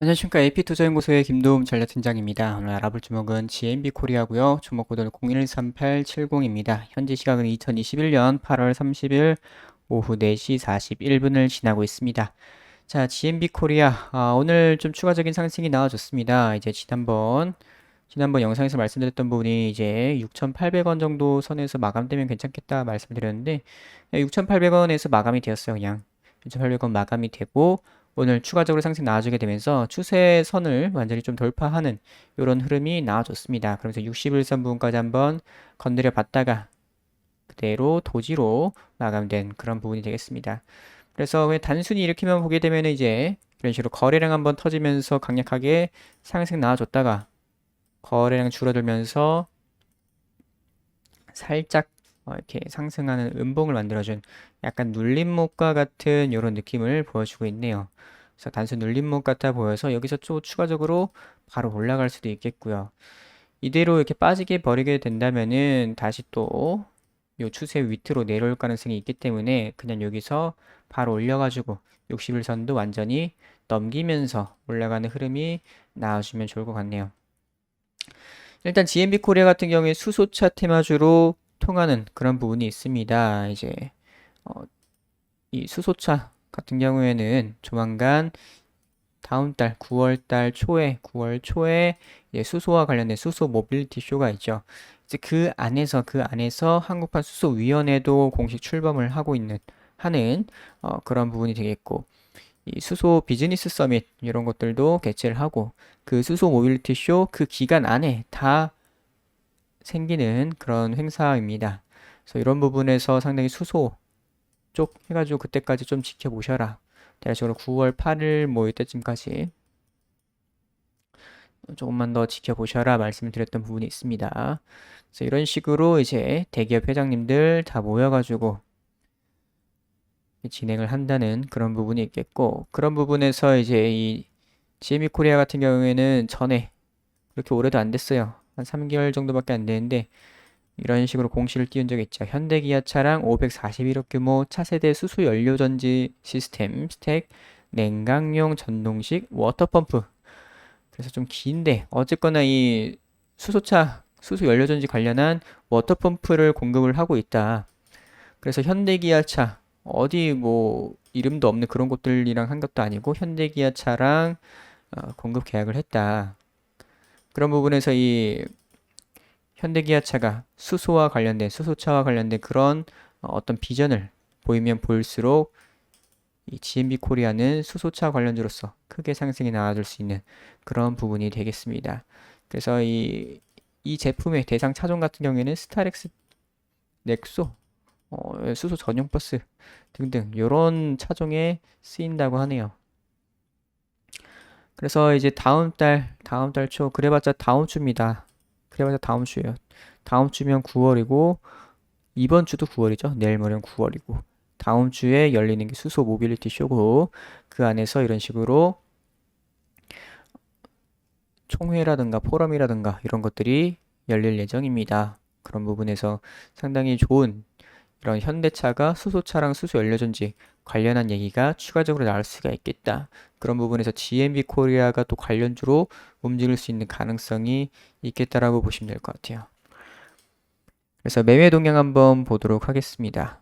안녕하십니까. AP투자연구소의 김도움 전략팀장입니다. 오늘 알아볼 주목은 GMB 코리아고요. 주목 코드는 013870입니다. 현재 시각은 2021년 8월 30일 오후 4시 41분을 지나고 있습니다. 자, GMB 코리아 아, 오늘 좀 추가적인 상승이 나와줬습니다. 이제 지난번 지난번 영상에서 말씀드렸던 부분이 이제 6,800원 정도 선에서 마감되면 괜찮겠다 말씀드렸는데 6,800원에서 마감이 되었어요. 그냥 6,800원 마감이 되고 오늘 추가적으로 상승 나와주게 되면서 추세선을 완전히 좀 돌파하는 이런 흐름이 나와줬습니다. 그러면서 61선 부분까지 한번 건드려 봤다가 그대로 도지로 마감된 그런 부분이 되겠습니다. 그래서 왜 단순히 이렇게만 보게 되면 이제 이런 식으로 거래량 한번 터지면서 강력하게 상승 나와줬다가 거래량 줄어들면서 살짝 어, 이렇게 상승하는 음봉을 만들어준 약간 눌림목과 같은 이런 느낌을 보여주고 있네요. 그래서 단순 눌림목 같아 보여서 여기서 또 추가적으로 바로 올라갈 수도 있겠고요. 이대로 이렇게 빠지게 버리게 된다면은 다시 또 요 추세 밑으로 내려올 가능성이 있기 때문에 그냥 여기서 바로 올려가지고 60일선도 완전히 넘기면서 올라가는 흐름이 나와주면 좋을 것 같네요. 일단 GMB 코리아 같은 경우에 수소차 테마주로 통하는 그런 부분이 있습니다. 이제 어, 이 수소차 같은 경우에는 조만간 다음 달 9월 달 초에 9월 초에 수소와 관련된 수소 모빌리티 쇼가 있죠. 이제 그 안에서 그 안에서 한국판 수소 위원회도 공식 출범을 하고 있는 하는 어, 그런 부분이 되겠고 이 수소 비즈니스 서밋 이런 것들도 개최를 하고 그 수소 모빌리티 쇼 그 기간 안에 다 생기는 그런 행사입니다. 그래서 이런 부분에서 상당히 수소 쪽 해가지고 그때까지 좀 지켜보셔라. 대략적으로 9월 8일 뭐 이때쯤까지 조금만 더 지켜보셔라 말씀을 드렸던 부분이 있습니다. 그래서 이런 식으로 이제 대기업 회장님들 다 모여가지고 진행을 한다는 그런 부분이 있겠고 그런 부분에서 이제 이 GME 코리아 같은 경우에는 전에 그렇게 오래도 안 됐어요. 한 3개월 정도밖에 안 되는데 이런 식으로 공시를 띄운 적이 있죠. 현대기아차랑 541억 규모 차세대 수소 연료 전지 시스템 스택 냉각용 전동식 워터펌프 그래서 좀 긴데 어쨌거나 이 수소차 수소 연료 전지 관련한 워터펌프를 공급을 하고 있다. 그래서 현대기아차 어디 뭐 이름도 없는 그런 곳들이랑 한 것도 아니고 현대기아차랑 어, 공급 계약을 했다. 그런 부분에서 이 현대기아차가 수소와 관련된 수소차와 관련된 그런 어, 어떤 비전을 보이면 보일수록 이 GMB 코리아는 수소차 관련주로서 크게 상승이 나와줄 수 있는 그런 부분이 되겠습니다. 그래서 이, 이 제품의 대상 차종 같은 경우에는 스타렉스 넥소 어, 수소 전용 버스 등등 이런 차종에 쓰인다고 하네요. 그래서 이제 다음 달 다음 달 초 그래봤자 다음 주입니다. 그래봤자 다음 주예요. 다음 주면 9월이고 이번 주도 9월이죠. 내일 모레는 9월이고 다음 주에 열리는 게 수소 모빌리티 쇼고 그 안에서 이런 식으로 총회라든가 포럼이라든가 이런 것들이 열릴 예정입니다. 그런 부분에서 상당히 좋은 이런 현대차가 수소차랑 수소 연료전지 관련한 얘기가 추가적으로 나올 수가 있겠다. 그런 부분에서 GMB 코리아가 또 관련주로 움직일 수 있는 가능성이 있겠다라고 보시면 될 것 같아요. 그래서 매매 동향 한번 보도록 하겠습니다.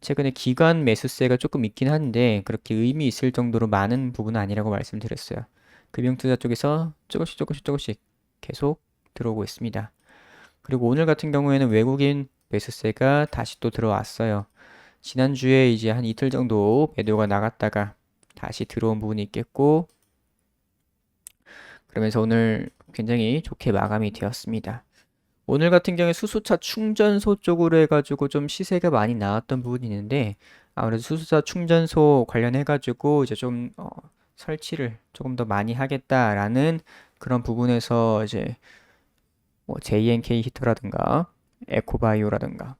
최근에 기관 매수세가 조금 있긴 한데 그렇게 의미 있을 정도로 많은 부분은 아니라고 말씀드렸어요. 금융투자 쪽에서 조금씩 조금씩 조금씩 계속 들어오고 있습니다. 그리고 오늘 같은 경우에는 외국인 매수세가 다시 또 들어왔어요. 지난주에 이제 한 이틀 정도 매도가 나갔다가 다시 들어온 부분이 있겠고 그러면서 오늘 굉장히 좋게 마감이 되었습니다. 오늘 같은 경우에 수소차 충전소 쪽으로 해가지고 좀 시세가 많이 나왔던 부분이 있는데 아무래도 수소차 충전소 관련해가지고 이제 좀 어, 설치를 조금 더 많이 하겠다라는 그런 부분에서 이제 뭐 JNK 히터라든가 에코바이오라든가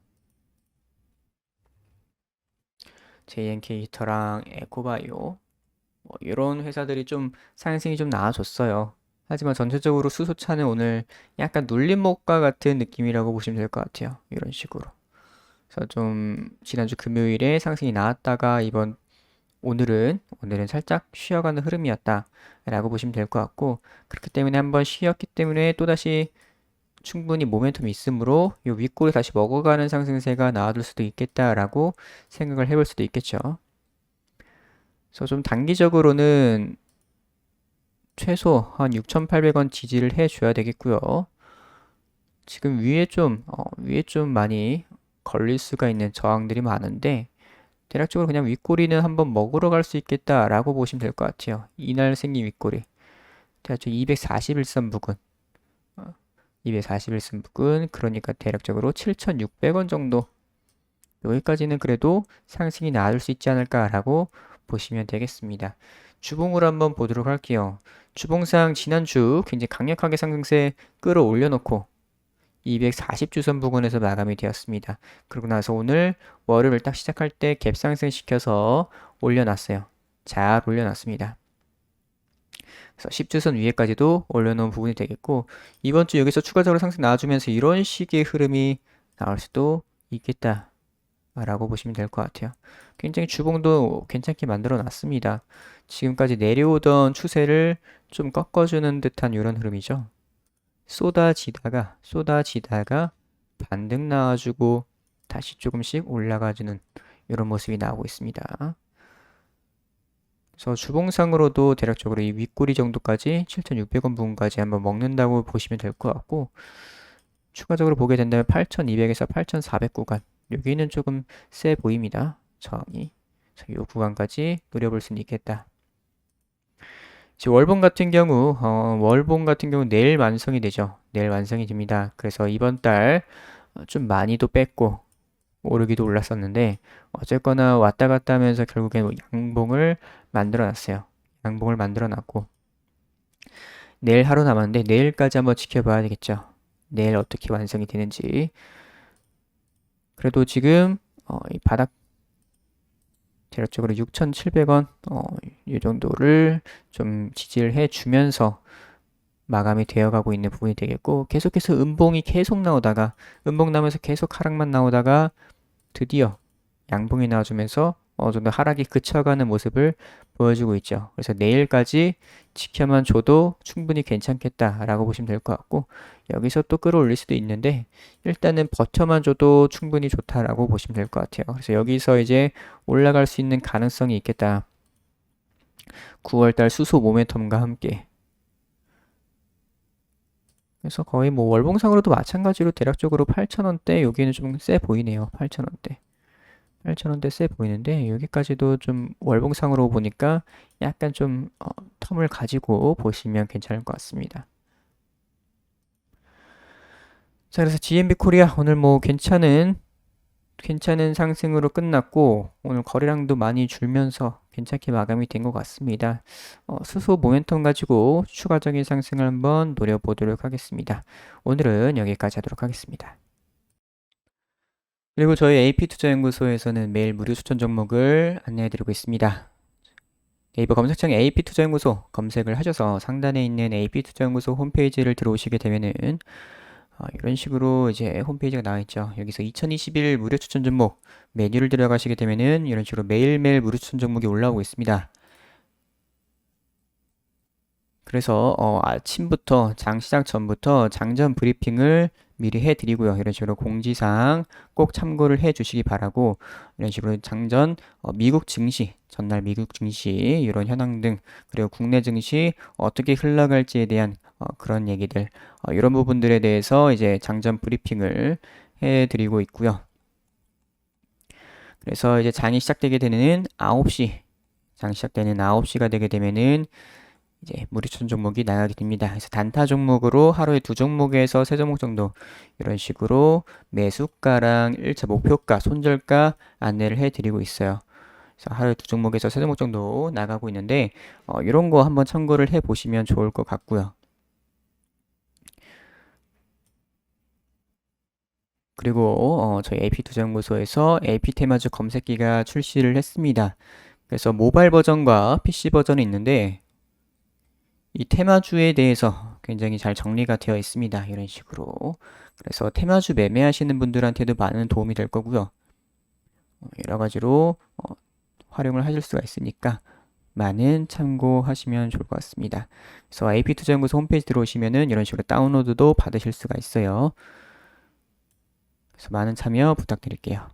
JNK 히터랑 에코바이오 뭐 이런 회사들이 좀 상승이 좀 나아졌어요. 하지만 전체적으로 수소차는 오늘 약간 눌림목과 같은 느낌이라고 보시면 될 것 같아요. 이런 식으로. 그래서 좀 지난주 금요일에 상승이 나왔다가 이번 오늘은 오늘은 살짝 쉬어가는 흐름이었다 라고 보시면 될 것 같고 그렇기 때문에 한번 쉬었기 때문에 또다시 충분히 모멘텀이 있으므로 이 윗골을 다시 먹어가는 상승세가 나와줄 수도 있겠다라고 생각을 해볼 수도 있겠죠. 그래서 좀 단기적으로는 최소 한 6,800원 지지를 해줘야 되겠고요. 지금 위에 좀 어, 위에 좀 많이 걸릴 수가 있는 저항들이 많은데 대략적으로 그냥 윗꼬리는 한번 먹으러 갈 수 있겠다라고 보시면 될 것 같아요. 이날 생긴 윗꼬리. 대략적으로 241선 부근. 241선 부근. 그러니까 대략적으로 7,600원 정도. 여기까지는 그래도 상승이 나아질 수 있지 않을까라고 보시면 되겠습니다. 주봉으로 한번 보도록 할게요. 주봉상 지난주 굉장히 강력하게 상승세 끌어올려 놓고 240주선 부근에서 마감이 되었습니다. 그러고 나서 오늘 월요일 딱 시작할 때 갭 상승 시켜서 올려놨어요. 잘 올려놨습니다. 그래서 10주선 위에까지도 올려놓은 부분이 되겠고 이번 주 여기서 추가적으로 상승 나와주면서 이런 식의 흐름이 나올 수도 있겠다 라고 보시면 될 것 같아요. 굉장히 주봉도 괜찮게 만들어 놨습니다. 지금까지 내려오던 추세를 좀 꺾어주는 듯한 이런 흐름이죠. 쏟아지다가 쏟아지다가 반등 나와주고 다시 조금씩 올라가주는 이런 모습이 나오고 있습니다. 그래서 주봉상으로도 대략적으로 이 윗꼬리 정도까지 7,600원 부분까지 한번 먹는다고 보시면 될 것 같고 추가적으로 보게 된다면 8,200에서 8,400 구간 여기는 조금 세 보입니다. 저항이 이 구간까지 노려볼 수는 있겠다. 지금 월봉 같은 경우 어, 월봉 같은 경우 내일 완성이 되죠. 내일 완성이 됩니다. 그래서 이번 달 좀 많이도 뺐고 오르기도 올랐었는데 어쨌거나 왔다 갔다 하면서 결국엔 양봉을 만들어 놨어요. 양봉을 만들어 놨고 내일 하루 남았는데 내일까지 한번 지켜봐야 되겠죠. 내일 어떻게 완성이 되는지 그래도 지금 어, 이 바닥 대략적으로 6,700원 어, 이 정도를 좀 지지를 해주면서 마감이 되어가고 있는 부분이 되겠고 계속해서 음봉이 계속 나오다가 음봉 나면서 계속 하락만 나오다가 드디어 양봉이 나와주면서 어느 정도 하락이 그쳐가는 모습을 보여주고 있죠. 그래서 내일까지 지켜만 줘도 충분히 괜찮겠다라고 보시면 될 것 같고 여기서 또 끌어올릴 수도 있는데 일단은 버텨만 줘도 충분히 좋다라고 보시면 될 것 같아요. 그래서 여기서 이제 올라갈 수 있는 가능성이 있겠다. 9월달 수소 모멘텀과 함께 그래서 거의 뭐 월봉상으로도 마찬가지로 대략적으로 8,000원대 여기는 좀 세 보이네요. 8,000원대. 8,000원대 세 보이는데 여기까지도 좀 월봉상으로 보니까 약간 좀 어, 텀을 가지고 보시면 괜찮을 것 같습니다. 자, 그래서 GMB 코리아 오늘 뭐 괜찮은 괜찮은 상승으로 끝났고 오늘 거래량도 많이 줄면서 괜찮게 마감이 된 것 같습니다. 어, 수소 모멘텀 가지고 추가적인 상승을 한번 노려보도록 하겠습니다. 오늘은 여기까지 하도록 하겠습니다. 그리고 저희 AP투자연구소에서는 매일 무료 추천 종목을 안내해드리고 있습니다. 네이버 검색창에 AP투자연구소 검색을 하셔서 상단에 있는 AP투자연구소 홈페이지를 들어오시게 되면은 어, 이런 식으로 이제 홈페이지가 나와 있죠. 여기서 2021 무료 추천 종목 메뉴를 들어가시게 되면은 이런 식으로 매일매일 무료 추천 종목이 올라오고 있습니다. 그래서 어, 아침부터 장 시작 전부터 장전 브리핑을 미리 해드리고요. 이런 식으로 공지사항 꼭 참고를 해주시기 바라고 이런 식으로 장전 어, 미국 증시 전날 미국 증시 이런 현황 등 그리고 국내 증시 어떻게 흘러갈지에 대한 어, 그런 얘기들 어, 이런 부분들에 대해서 이제 장전 브리핑을 해드리고 있고요. 그래서 이제 장이 시작되게 되는 9시 장 시작되는 9시가 되게 되면은 이제 무리천 종목이 나가게 됩니다. 그래서 단타 종목으로 하루에 두 종목에서 세 종목 정도 이런 식으로 매수가랑 1차 목표가, 손절가 안내를 해드리고 있어요. 그래서 하루에 두 종목에서 세 종목 정도 나가고 있는데 어, 이런 거 한번 참고를 해 보시면 좋을 것 같고요. 그리고 어, 저희 AP투자연구소에서 AP테마주 검색기가 출시를 했습니다. 그래서 모바일 버전과 PC 버전이 있는데 이 테마주에 대해서 굉장히 잘 정리가 되어 있습니다. 이런 식으로. 그래서 테마주 매매하시는 분들한테도 많은 도움이 될 거고요. 어, 여러 가지로 어, 활용을 하실 수가 있으니까 많은 참고하시면 좋을 것 같습니다. 그래서 AP투자연구소 홈페이지 들어오시면은 이런 식으로 다운로드도 받으실 수가 있어요. 그래서 많은 참여 부탁드릴게요.